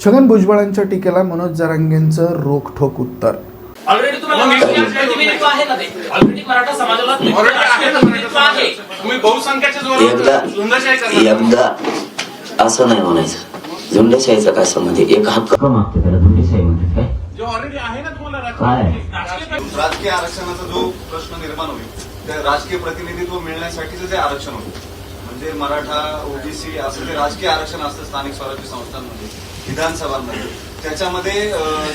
छगन भुजबळांच्या टीकेला मनोज जरांगेंचं रोखठोक उत्तर. ते. असं नाही म्हणायचं. झुंडशाहीचा काय संबंध? एक हक्क मागते त्याला झुंडशाही म्हणतात काय? जे ऑलरेडी आहे ना तुम्हाला काय? राजकीय आरक्षणाचा जो प्रश्न निर्माण होईल त्या राजकीय प्रतिनिधित्व मिळण्यासाठीचं जे आरक्षण होतं म्हणजे मराठा ओबीसी असं जे राजकीय आरक्षण असतं स्थानिक स्वराज्य संस्थांमध्ये विधानसभांमध्ये. त्याच्यामध्ये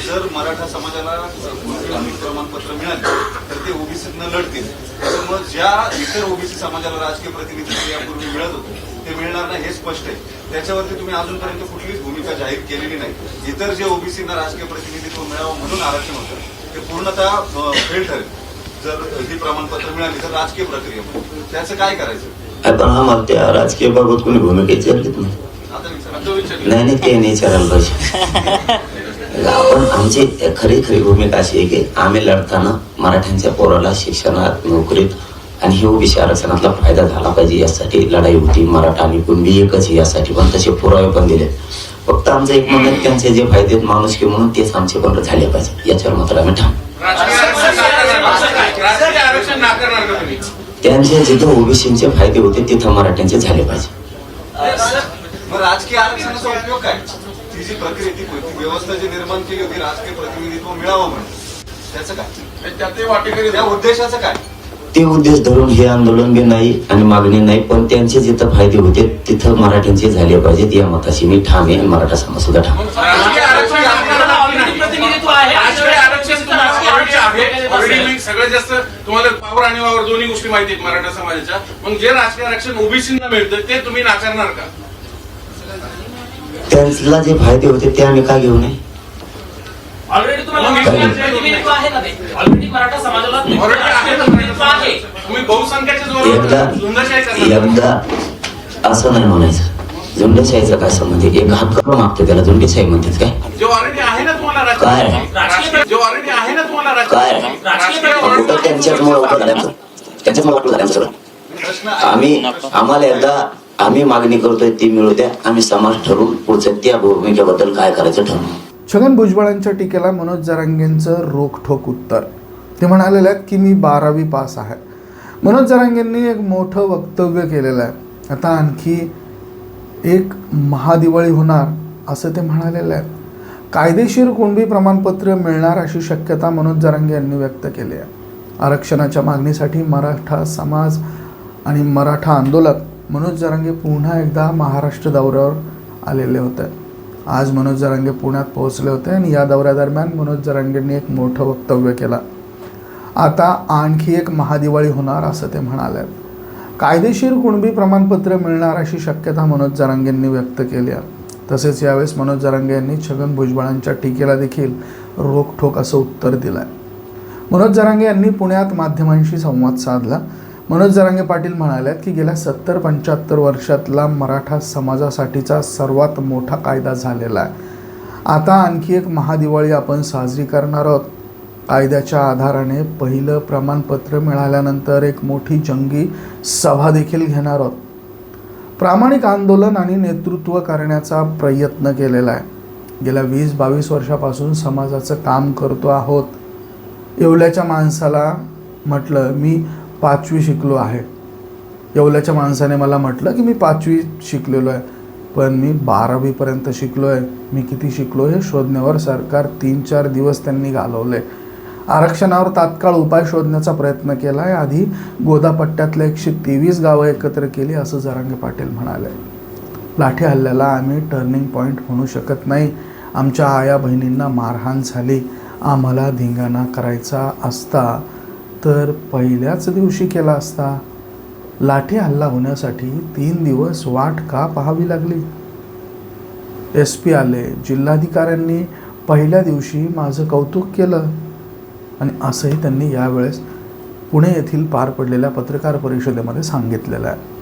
जर मराठा समाजाला अं, प्रमाणपत्र मिळाले तर ते ओबीसीत न लढतील. त्याच्यामुळे ज्या इतर ओबीसी समाजाला राजकीय प्रतिनिधित्व यापूर्वी मिळत होतं ते मिळणार नाही हे स्पष्ट आहे. त्याच्यावरती तुम्ही अजूनपर्यंत कुठलीच भूमिका जाहीर केलेली नाही. इतर जे ओबीसींना राजकीय प्रतिनिधित्व मिळावं म्हणून आरक्षण होतं ते पूर्णतः फेल ठरेल. जर ही प्रमाणपत्र मिळाली तर राजकीय प्रक्रियेमध्ये. त्याचं काय करायचं? पण हा मग त्या राजकीय बाबत कोणी भूमिका विचारलीच नाही नाही नाही ते नाही विचारायला पाहिजे. आपण आमची खरी खरी भूमिका अशी आहे की आम्ही लढताना मराठ्यांच्या पोराला शिक्षणात नोकरीत आणि हे ओबीसी आरक्षणातला फायदा झाला पाहिजे यासाठी लढाई होती मराठा आणि कुणबी एकच यासाठी पण तसे पुरावे पण दिले. फक्त आमचं एक म्हणत त्यांचे जे फायदे आहेत माणुसकी म्हणून तेच आमचे पण झाले पाहिजे. याच्यावर मात्र आम्ही ठाम. त्यांचे जिथं ओबीसीचे फायदे होते तिथं मराठ्यांचे झाले पाहिजे. राजकीय आरक्षणाचा उपयोग काय? ती जी प्रक्रिया ती व्यवस्था जी निर्माण केली होती राजकीय प्रतिनिधित्व मिळावं म्हणून त्याचं काय? त्यातही वाटेकरी त्या उद्देशाचं काय? ते उद्देश धरून हे आंदोलन बी नाही आणि मागणी नाही पण त्यांचे जिथं फायदे होते तिथं मराठ्यांचे झाले पाहिजेत या मताशी मी ठाम आहे मराठा समाज सुद्धा ठाम सगळ्यात जास्त तुम्हाला पावर आणि वावर दोन्ही गोष्टी माहिती आहेत मराठा समाजाच्या. मग जे राजकीय आरक्षण ओबीसीना मिळतं ते तुम्ही नाकारणार का? त्यांना जे फायदे होते ते आम्ही का घेऊ नये? एकदा असं नाही म्हणायचं. झुंडशाहीचा काय संबंध? एक हक्क मागते त्याला. झुंडशाही म्हणतात काय? जे ऑलरेडी आहे ना तुम्हाला काय? राजकीय राजकीय- जे ऑलरेडी आहे ना तुम्हाला काय? राजकीय राजकीय कुठं त्यांच्याचमुळे वाटलं झालं आमचं त्यांच्याचमुळे वाटलं झालं आमचं सगळं प्रश्न आम्ही आम्हाला एकदा आम्ही मागणी करतोय ती मिळू द्या आम्ही समाज ठरवून पुढच्या त्या भूमिकेबद्दल काय करायचं ठरवू. छगन भुजबळांच्या टीकेला मनोज जरांगेंचं रोखठोक उत्तर. ते म्हणालेले आहेत की मी बारावी पास आहे. मनोज जरांगेंनी एक मोठं वक्तव्य केलेलं आहे. आता आणखी एक महादिवाळी होणार असं ते म्हणालेलं आहे कायदेशीर कुणबी प्रमाणपत्र मिळणार अशी शक्यता मनोज जरांगे यांनी व्यक्त केली आहे. आरक्षणाच्या मागणीसाठी मराठा समाज आणि मराठा आंदोलक मनोज जरांगे पुन्हा एकदा महाराष्ट्र दौऱ्यावर आलेले होते. आज मनोज जरांगे पुण्यात पोहोचले होते आणि या दौऱ्यादरम्यान मनोज जरांगेंनी एक मोठं वक्तव्य केलं. आता आणखी एक महादिवाळी होणार असं ते म्हणाले. कायदेशीर कुणबी प्रमाणपत्र मिळणार अशी शक्यता मनोज जरांगेंनी व्यक्त केली आहे. तसेच यावेळेस मनोज जरांगे यांनी छगन भुजबळांच्या टीकेला देखील रोखठोक असं उत्तर दिलं आहे मनोज जरांगे यांनी पुण्यात माध्यमांशी संवाद साधला. मनोज जरांगे पाटील म्हणाल्यात की गेल्या सत्तर पंच्याहत्तर वर्षातला मराठा समाजासाठीचा सर्वात मोठा कायदा झालेला आहे. आता आणखी एक महादिवाळी आपण साजरी करणार आहोत. कायद्याच्या आधाराने पहिलं प्रमाणपत्र मिळाल्यानंतर एक मोठी जंगी सभा देखील घेणार आहोत. प्रामाणिक आंदोलन आणि नेतृत्व करण्याचा प्रयत्न केलेला आहे. गेल्या वीस बावीस वर्षापासून समाजाचं काम करतो आहोत. येवल्याच्या माणसाला म्हटलं मी पाचवी शिकलो आहे. येवल्याच्या माणसाने मला म्हटलं की मी पाचवी शिकलेलो आहे. पण मी बारावीपर्यंत शिकलो आहे मी किती शिकलो हे शोधण्यावर सरकार तीन चार दिवस त्यांनी घालवले आरक्षणावर तात्काळ उपाय शोधण्याचा प्रयत्न केला आहे आधी गोदापट्ट्यातल्या एकशे तेवीस गावं एकत्र केली असं जरांगे पाटील म्हणाले. लाठी हल्ल्याला आम्ही टर्निंग पॉईंट म्हणू शकत नाही. आमच्या आया बहिणींना मारहाण झाली. आम्हाला धिंगाणा करायचा असता. तर पहिल्याच दिवशी केला असता. लाठी हल्ला होण्यासाठी तीन दिवस वाट का पाहावी लागली? एस पी आले जिल्हाधिकाऱ्यांनी पहिल्या दिवशी माझं कौतुक केलं आणि असंही त्यांनी यावेळेस पुणे येथील पार पडलेल्या पत्रकार परिषदेमध्ये सांगितलेलं आहे.